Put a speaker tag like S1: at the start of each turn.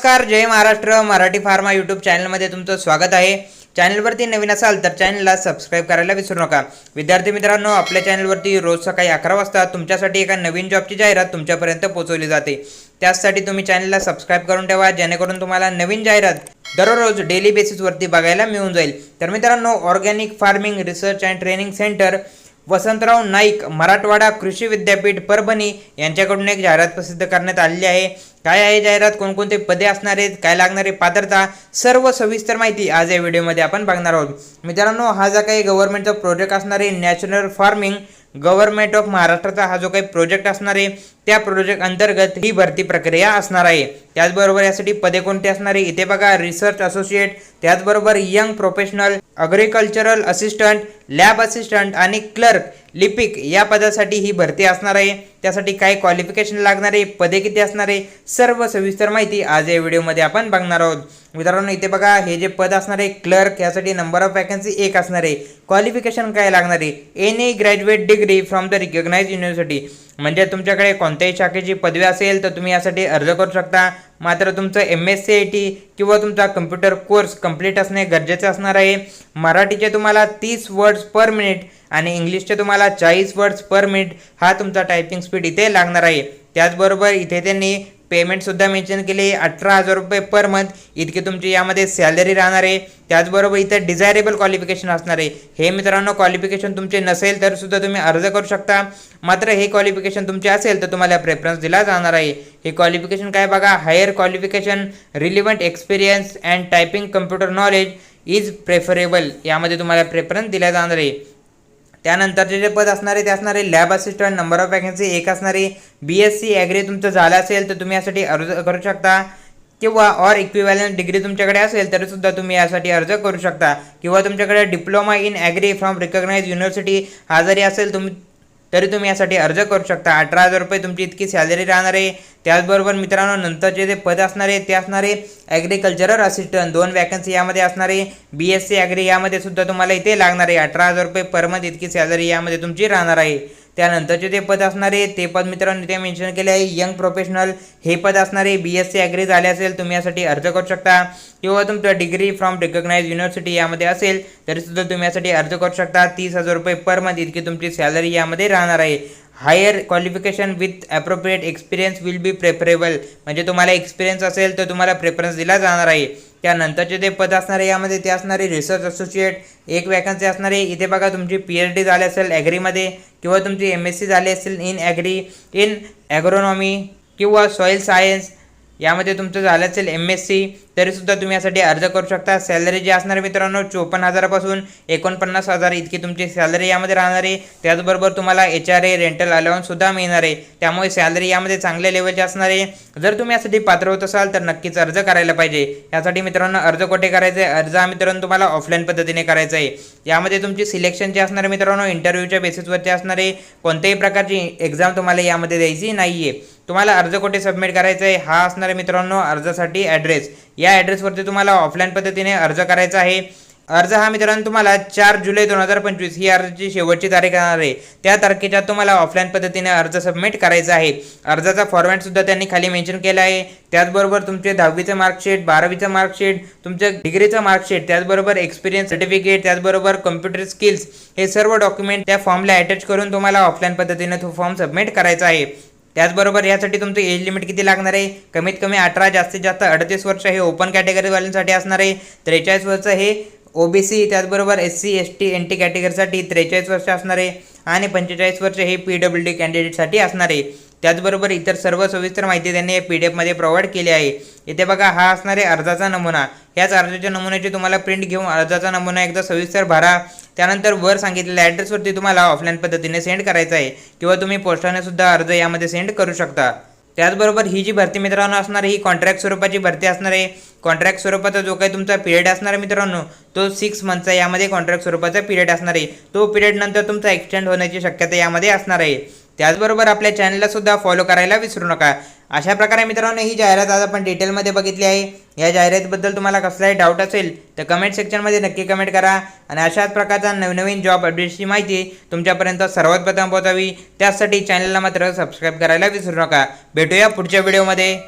S1: नमस्कार जय Maharashtra Marathi pharma YouTube चॅनलमध्ये तुमचं स्वागत आहे. चॅनलवरती नवीन असाल तर चॅनलला सबस्क्राईब करायला विसरू नका. विद्यार्थी मित्रांनो आपल्या चॅनलवरती रोज सकाळी अकरा वाजता तुमच्यासाठी एका नवीन जॉबची जाहिरात तुमच्यापर्यंत पोहोचवली जाते. त्यासाठी तुम्ही चॅनलला सबस्क्राईब करून ठेवा जेणेकरून तुम्हाला नवीन जाहिरात दररोज डेली बेसिसवरती बघायला मिळून जाईल. तर मित्रांनो organic farming research and training centre Vasantrao Naik Marathwada Krishi Vidyapeeth Parbhani यांच्याकडून एक जाहिरात प्रसिद्ध करण्यात आलेली आहे. काय आहे जाहिरात? कोणकोणते पदे असणार आहेत? काय लागणारे पात्रता? सर्व सविस्तर माहिती आज या व्हिडिओमध्ये आपण बघणार आहोत. मित्रांनो हा जो काही गव्हर्नमेंटचा प्रोजेक्ट असणार आहे नॅशनल फार्मिंग गव्हर्नमेंट ऑफ महाराष्ट्राचा हा जो काही प्रोजेक्ट असणार आहे त्या प्रोजेक्ट अंतर्गत ही भरती प्रक्रिया असणार आहे. त्याचबरोबर यासाठी पदे कोणते असणार आहे? इथे बघा रिसर्च असोसिएट त्याचबरोबर young professional agricultural assistant lab assistant आणि क्लर्क लिपिक या पदासाठी ही भरती असणार आहे. त्यासाठी काय क्वालिफिकेशन लागणार आहे? पदे किती असणार आहे? सर्व सविस्तर माहिती आज या व्हिडिओमध्ये आपण बघणार आहोत. मित्रांनो इथे बघा हे जे पद असणार आहे क्लर्क यासाठी नंबर ऑफ वॅकन्सी एक असणार आहे. क्वालिफिकेशन काय लागणार आहे? Any graduate degree from the recognize university म्हणजे तुमच्याकडे कोणत्याही शाखेची पदवी असेल तर तुम्ही यासाठी अर्ज करू शकता. मात्र तुमचं M S C I T किंवा तुमचा कम्प्युटर कोर्स कंप्लीट असणे गरजेचे असणार आहे. मराठीचे तुम्हाला तीस वर्ड्स पर मिनिट आणि इंग्लिशचे तुम्हाला चाळीस वर्ड्स पर मिनिट हा तुमचा टायपिंग स्पीड इथे लागणार आहे. त्याचबरोबर इथे त्यांनी पेमेंटसुद्धा मेन्शन केले. अठरा हजार रुपये पर मंथ इतकी तुमची यामध्ये सॅलरी राहणार आहे. त्याचबरोबर इथं डिझायरेबल क्वालिफिकेशन असणार आहे. हे मित्रांनो क्वालिफिकेशन तुमचे नसेल तर सुद्धा तुम्ही अर्ज करू शकता. मात्र हे क्वालिफिकेशन तुमचे असेल तर तुम्हाला प्रेफरन्स दिला जाणार आहे. हे क्वालिफिकेशन काय बघा? Higher qualification relevant experience and typing computer knowledge is preferable यामध्ये तुम्हाला प्रेफरन्स दिला जाणार आहे. त्यानंतरचे जे पद असणारे ते असणारे lab assistant number of vacancy एक असणारी बी एस सी ॲग्री तुमचं झालं असेल तर तुम्ही यासाठी अर्ज करू शकता. किंवा ऑर इक्विव्हॅलंट डिग्री तुमच्याकडे असेल तरीसुद्धा तुम्ही यासाठी अर्ज करू शकता. किंवा तुमच्याकडे diploma in agri from recognize university हा जरी असेल तुम्ही तरी तुम्ही यासाठी अर्ज करू शकता. अठरा हजार रुपये तुमची इतकी सॅलरी राहणार आहे. त्याचबरोबर मित्रांनो नंतरचे जे पद असणार आहे ते असणारे ॲग्रिकल्चरल असिस्टंट दोन वॅकन्सी यामध्ये असणारे. बी एस सी ॲग्री यामध्ये सुद्धा तुम्हाला इथे लागणार आहे. अठरा हजार रुपये पर मंथ इतकी सॅलरी यामध्ये तुमची राहणार आहे. त्यानंतरचे ते पद असणारे ते पद मित्रांनो इथे मेन्शन केले आहे. यंग प्रोफेशनल हे पद असणारे बी एस सी ॲग्री झाले असेल तुम्ही यासाठी अर्ज करू शकता. किंवा तुमचं डिग्री फ्रॉम रिकग्नाइज युनिव्हर्सिटी यामध्ये असेल तरी सुद्धा तुम्ही यासाठी अर्ज करू शकता. तीस हजार रुपये पर मंथ इतकी तुमची सॅलरी यामध्ये राहणार आहे. Higher qualification with appropriate experience will be preferable म्हणजे तुम्हाला एक्सपिरियन्स असेल तर तुम्हाला प्रेफरन्स दिला जाणार आहे. त्यानंतरचे ते पद असणारे यामध्ये ते असणारे रिसर्च असोसिएट एक वॅकन्सी असणारे. इथे बघा तुमची पी एच डी झाली असेल ॲग्रीमध्ये किंवा तुमची एम एस सी झाली असेल इन ॲग्री इन ॲग्रोनॉमी किंवा सॉईल सायन्स यामध्ये तुमचं झालं असेल एम एस सी तरीसुद्धा तुम्ही यासाठी अर्ज करू शकता. सॅलरी जी असणार आहे मित्रांनो चोपन्न हजारापासून एकोणपन्नास हजार इतकी तुमची सॅलरी यामध्ये राहणार आहे. त्याचबरोबर तुम्हाला एच आर ए रेंटल अलाउन्ससुद्धा मिळणार आहे. त्यामुळे सॅलरी यामध्ये चांगल्या लेवलची असणार आहे. जर तुम्ही यासाठी पात्र होत असाल तर नक्कीच अर्ज करायला पाहिजे. यासाठी मित्रांनो अर्ज कुठे करायचा? आहे अर्ज हा मित्रांनो तुम्हाला ऑफलाईन पद्धतीने करायचा आहे. यामध्ये तुमची सिलेक्शन जे असणार आहे मित्रांनो इंटरव्ह्यूच्या बेसिसवरती असणारे कोणत्याही प्रकारची एक्झाम तुम्हाला यामध्ये द्यायची नाही आहे तुम्हाला अर्ज कुठे सबमिट करायचा आहे? हा असणार आहे मित्रांनो अर्जासाठी ॲड्रेस या ॲड्रेसवरती तुम्हाला ऑफलाईन पद्धतीने अर्ज करायचा आहे. अर्ज हा मित्रांनो तुम्हाला चार जुलै दोन हजार पंचवीस ही अर्जाची शेवटची तारीख राहणार आहे. त्या तारखेच्या तुम्हाला ऑफलाईन पद्धतीने अर्ज सबमिट करायचा आहे. अर्जाचा फॉर्मॅटसुद्धा त्यांनी खाली मेन्शन केला आहे. त्याचबरोबर तुमचे दहावीचं मार्कशीट बारावीचं मार्कशीट तुमचं डिग्रीचं मार्कशीट त्याचबरोबर एक्सपिरियन्स सर्टिफिकेट त्याचबरोबर कम्प्युटर स्किल्स हे सर्व डॉक्युमेंट त्या फॉर्मला अटॅच करून तुम्हाला ऑफलाईन पद्धतीने तो फॉर्म सबमिट करायचा आहे. त्याचबरोबर यासाठी तुमचं एज लिमिट किती लागणार आहे? कमीत कमी अठरा जास्तीत जास्त अडतीस वर्ष हे ओपन कॅटेगरीवाल्यांसाठी असणार आहे. त्रेचाळीस वर्ष हे ओबीसी त्याचबरोबर S C S T N T कॅटेगरीसाठी त्रेचाळीस वर्ष असणार आहे. आणि पंचेचाळीस वर्ष हे पी डब्ल्यू डी कॅन्डिडेटसाठी असणार आहे. त्याचबरोबर इतर सर्व सविस्तर माहिती त्यांनी पी डी एफमध्ये प्रोव्हाइड केली आहे. इथे बघा हा असणार आहे अर्जाचा नमुना. ह्याच अर्जाच्या नमुन्याची तुम्हाला प्रिंट घेऊन अर्जाचा नमुना एकदा सविस्तर भरा. त्यानंतर वर सांगितलेल्या ॲड्रेसवरती तुम्हाला ऑफलाईन पद्धतीने सेंड करायचं आहे किंवा तुम्ही पोस्टाने सुद्धा अर्ज यामध्ये सेंड करू शकता. त्याचबरोबर ही जी भरती मित्रांनो असणार ही कॉन्ट्रॅक्ट स्वरूपाची भरती असणार आहे. कॉन्ट्रॅक्ट स्वरूपाचा जो काही तुमचा पिरियड असणार आहे मित्रांनो तो सिक्स मंथचा यामध्ये कॉन्ट्रॅक्ट स्वरूपाचा पिरियड असणार आहे. तो पिरियड नंतर तुमचा एक्सटेंड होण्याची शक्यता यामध्ये असणार आहे. त्याचबरोबर आपल्या चॅनलला सुद्धा फॉलो करायला विसरू नका. अशा प्रकारे मित्रांनो ही जाहिरात आज आपण डिटेलमध्ये बघितली आहे. या जाहिरातीबद्दल तुम्हाला कसलाही डाऊट असेल तर कमेंट सेक्शनमध्ये नक्की कमेंट करा. आणि अशाच प्रकारचा नवनवीन जॉब अपडेट्सची माहिती तुमच्यापर्यंत सर्वात प्रथम पोहोचावी. त्यासाठी चॅनलला मात्र सबस्क्राईब करायला विसरू नका. भेटूया पुढच्या व्हिडिओमध्ये